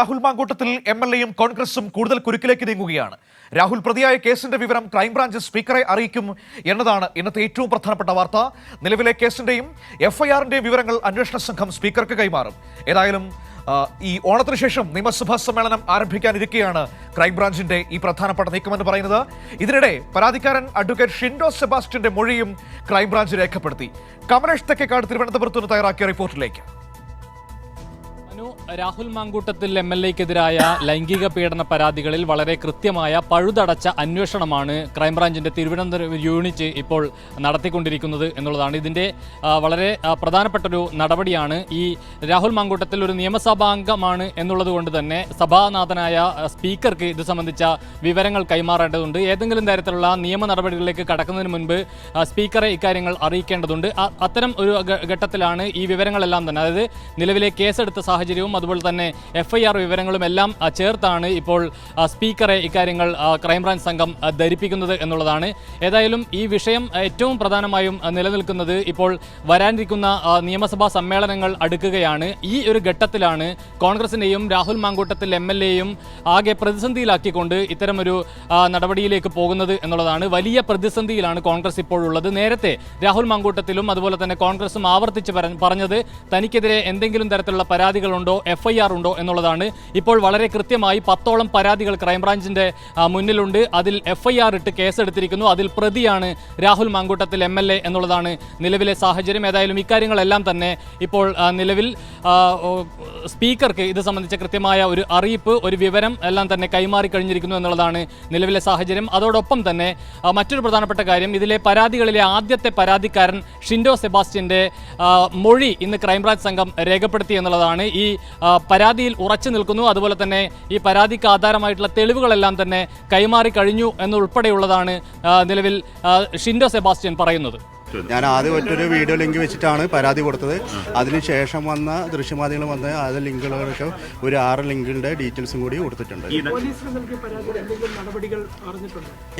Rahul Mamkootathil M L എയും കോൺഗ്രസും കൂടുതൽ കുരുക്കിലേക്ക് നീങ്ങുകയാണ്. രാഹുൽ പ്രതിയായ കേസിന്റെ വിവരം ക്രൈംബ്രാഞ്ച് സ്പീക്കറെ അറിയിക്കും എന്നതാണ് ഇന്നത്തെ ഏറ്റവും പ്രധാനപ്പെട്ട വാർത്ത. നിലവിലെ കേസിന്റെയും എഫ്ഐആറിന്റെയും വിവരങ്ങൾ അന്വേഷണ സംഘം സ്പീക്കർക്ക് കൈമാറും. ഏതായാലും ഈ ഓണത്തിന് ശേഷം നിയമസഭാ സമ്മേളനം ആരംഭിക്കാനിരിക്കെയാണ് ക്രൈംബ്രാഞ്ചിന്റെ ഈ പ്രധാനപ്പെട്ട നീക്കമെന്ന് പറയുന്നത്. ഇതിനിടെ പരാതിക്കാരൻ അഡ്വക്കേറ്റ് ഷിൻഡോ സെബാസ്റ്റ്യന്റെ മൊഴിയും ക്രൈംബ്രാഞ്ച് രേഖപ്പെടുത്തി. കമലേഷ് തെക്കേക്കാട് തിരുവനന്തപുരത്ത് നിന്ന് തയ്യാറാക്കിയ റിപ്പോർട്ടിലേക്ക്. അനു രാഹുൽ മാങ്കൂട്ടത്തിൽ എം എൽ എക്കെതിരായ ലൈംഗിക പീഡന പരാതികളിൽ വളരെ കൃത്യമായ പഴുതടച്ച അന്വേഷണമാണ് ക്രൈംബ്രാഞ്ചിന്റെ തിരുവനന്തപുരം യൂണിറ്റ് ഇപ്പോൾ നടത്തിക്കൊണ്ടിരിക്കുന്നത് എന്നുള്ളതാണ്. ഇതിന്റെ വളരെ ആ, പ്രധാനപ്പെട്ട ഒരു നടപടിയാണ് ഈ രാഹുൽ മാങ്കൂട്ടത്തിൽ ഒരു നിയമസഭാംഗമാണ് എന്നുള്ളത് കൊണ്ട് തന്നെ സഭാനാഥനായ സ്പീക്കർക്ക് ഇത് സംബന്ധിച്ച വിവരങ്ങൾ കൈമാറേണ്ടതുണ്ട്. ഏതെങ്കിലും തരത്തിലുള്ള നിയമ നടപടികളിലേക്ക് കടക്കുന്നതിന് മുൻപ് സ്പീക്കറെ ഇക്കാര്യങ്ങൾ അറിയിക്കേണ്ടതുണ്ട്. അത്തരം ഒരു ഘട്ടത്തിലാണ് ഈ വിവരങ്ങളെല്ലാം തന്നെ. അതായത് നിലവിലെ കേസെടുത്ത സാഹചര്യവും അതുപോലെ തന്നെ എഫ് ഐ ആർ വിവരങ്ങളും എല്ലാം ചേർത്താണ് ഇപ്പോൾ സ്പീക്കറെ ഇക്കാര്യങ്ങൾ ക്രൈംബ്രാഞ്ച് സംഘം ധരിപ്പിക്കുന്നത് എന്നുള്ളതാണ്. ഏതായാലും ഈ വിഷയം ഏറ്റവും പ്രധാനമായും നിലനിൽക്കുന്നത് ഇപ്പോൾ വരാനിരിക്കുന്ന നിയമസഭാ സമ്മേളനങ്ങൾ അടുക്കുകയാണ്. ഈ ഒരു ഘട്ടത്തിലാണ് കോൺഗ്രസിനെയും രാഹുൽ മാങ്കൂട്ടത്തിൽ എം എൽ എയും ആകെ പ്രതിസന്ധിയിലാക്കിക്കൊണ്ട് ഇത്തരമൊരു നടപടിയിലേക്ക് പോകുന്നത് എന്നുള്ളതാണ്. വലിയ പ്രതിസന്ധിയിലാണ് കോൺഗ്രസ് ഇപ്പോഴുള്ളത്. നേരത്തെ രാഹുൽ മാങ്കൂട്ടത്തിലും അതുപോലെ തന്നെ കോൺഗ്രസും ആവർത്തിച്ച് പറ- പറഞ്ഞത് തനിക്കെതിരെ എന്തെങ്കിലും തരത്തിലുള്ള പരാതികളുണ്ടോ എഫ് ഐ ആർ ഉണ്ടോ എന്നുള്ളതാണ്. ഇപ്പോൾ വളരെ കൃത്യമായി പത്തോളം പരാതികൾ ക്രൈംബ്രാഞ്ചിന്റെ മുന്നിലുണ്ട്. അതിൽ എഫ് ഐ ആർ ഇട്ട് കേസെടുത്തിരിക്കുന്നു. അതിൽ പ്രതിയാണ് രാഹുൽ മാങ്കൂട്ടത്തിൽ എ എന്നുള്ളതാണ് നിലവിലെ സാഹചര്യം. ഏതായാലും ഇക്കാര്യങ്ങളെല്ലാം തന്നെ ഇപ്പോൾ നിലവിൽ സ്പീക്കർക്ക് ഇത് സംബന്ധിച്ച കൃത്യമായ ഒരു അറിയിപ്പ് ഒരു വിവരം എല്ലാം തന്നെ കൈമാറി കഴിഞ്ഞിരിക്കുന്നു എന്നുള്ളതാണ് നിലവിലെ സാഹചര്യം. അതോടൊപ്പം തന്നെ മറ്റൊരു പ്രധാനപ്പെട്ട കാര്യം ഇതിലെ പരാതികളിലെ ആദ്യത്തെ പരാതിക്കാരൻ ഷിൻഡോ സെബാസ്റ്റ്യന്റെ മൊഴി ഇന്ന് ക്രൈംബ്രാഞ്ച് സംഘം രേഖപ്പെടുത്തി എന്നുള്ളതാണ്. ഈ ആ, പരാതിയിൽ ഉറച്ചു നിൽക്കുന്നു. അതുപോലെ തന്നെ ഈ പരാതിക്ക് ആധാരമായിട്ടുള്ള തെളിവുകളെല്ലാം തന്നെ കൈമാറി കഴിഞ്ഞു എന്നുൾപ്പെടെയുള്ളതാണ് നിലവിൽ ഷിൻഡോ സെബാസ്റ്റ്യൻ പറയുന്നത്. ഞാൻ ആദ്യം ഒറ്റൊരു വീഡിയോ ലിങ്ക് വെച്ചിട്ടാണ് പരാതി കൊടുത്തത്. അതിനുശേഷം വന്ന ദൃശ്യമാധ്യമങ്ങൾ വന്ന അത് ലിങ്കുകളൊക്കെ ഒരു ആറ് ലിങ്കിന്റെ ഡീറ്റെയിൽസും കൂടി കൊടുത്തിട്ടുണ്ട്.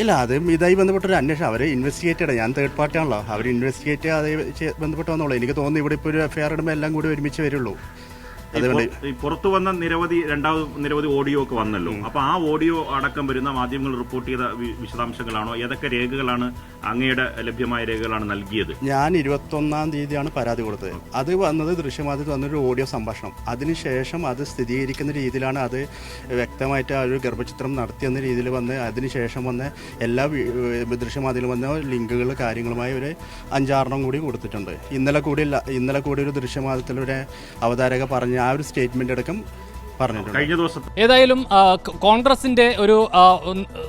ഇല്ല അത് ഇതായി ബന്ധപ്പെട്ടൊരു അന്വേഷണം. അവർ ഇൻവെസ്റ്റിഗേറ്റ് ചെയ്യണം. ഞാൻ തേർഡ് പാർട്ടി ആണല്ലോ. അവർ ഇൻവെസ്റ്റിഗേറ്റ് അതേ ബന്ധപ്പെട്ട് വന്നോളൂ. എനിക്ക് തോന്നുന്നു ഇവിടെ ഇപ്പോൾ ഒരു എഫ്ഐആർ ഇടുമ്പോൾ എല്ലാം കൂടി ഒരുമിച്ച് വരുള്ളൂ. ഈ പുറത്തു വന്ന നിരവധി രണ്ടാമത് നിരവധി ഓഡിയോ ഒക്കെ വന്നല്ലോ. അപ്പൊ ആ ഓഡിയോ അടക്കം വരുന്ന മാധ്യമങ്ങൾ റിപ്പോർട്ട് ചെയ്ത വിശദാംശങ്ങളാണോ? ഏതൊക്കെ രേഖകളാണ് അങ്ങയുടെ ലഭ്യമായ രേഖകളാണ് നൽകിയത്? ഞാൻ ഇരുപത്തൊന്നാം തീയതിയാണ് പരാതി കൊടുത്തത്. അത് വന്നത് ദൃശ്യമാധ്യമത്തിൽ വന്നൊരു ഓഡിയോ സംഭാഷണം. അതിനുശേഷം അത് സ്ഥിരീകരിക്കുന്ന രീതിയിലാണ് അത് വ്യക്തമായിട്ട് ആ ഒരു ഗർഭചിത്രം നടത്തിയെന്ന രീതിയിൽ വന്ന് അതിനുശേഷം വന്ന് എല്ലാ വി- വന്ന ലിങ്കുകൾ കാര്യങ്ങളുമായി ഒരു അഞ്ചാറെണ്ണം കൂടി കൊടുത്തിട്ടുണ്ട്. ഇന്നലെ കൂടി ഇന്നലെ കൂടി ഒരു ദൃശ്യമാധ്യമത്തിലൊരു അവതാരക പറഞ്ഞ ആ ഒരു സ്റ്റേറ്റ്മെന്റ് അടക്കം പറഞ്ഞിട്ടുണ്ട്. ഏതായാലും കോൺഗ്രസിന്റെ ഒരു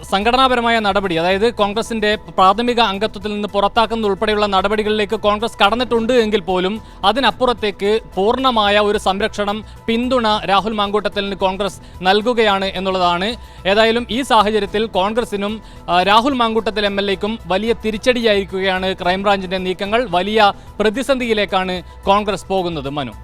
സംഘടനാപരമായ നടപടി അതായത് കോൺഗ്രസിന്റെ പ്രാഥമിക അംഗത്വത്തിൽ നിന്ന് പുറത്താക്കുന്ന ഉൾപ്പെടെയുള്ള നടപടികളിലേക്ക് കോൺഗ്രസ് കടന്നിട്ടുണ്ട് എങ്കിൽ പോലും അതിനപ്പുറത്തേക്ക് പൂർണമായ ഒരു സംരക്ഷണം പിന്തുണ രാഹുൽ മാങ്കൂട്ടത്തലിന് കോൺഗ്രസ് നൽകുകയാണ് എന്നുള്ളതാണ്. ഏതായാലും ഈ സാഹചര്യത്തിൽ കോൺഗ്രസിനും രാഹുൽ മാങ്കൂട്ടത്തിൽ എം എൽ എക്കും വലിയ തിരിച്ചടിയായിരിക്കുകയാണ് ക്രൈംബ്രാഞ്ചിന്റെ നീക്കങ്ങൾ. വലിയ പ്രതിസന്ധിയിലേക്കാണ് കോൺഗ്രസ് പോകുന്നത് മനു.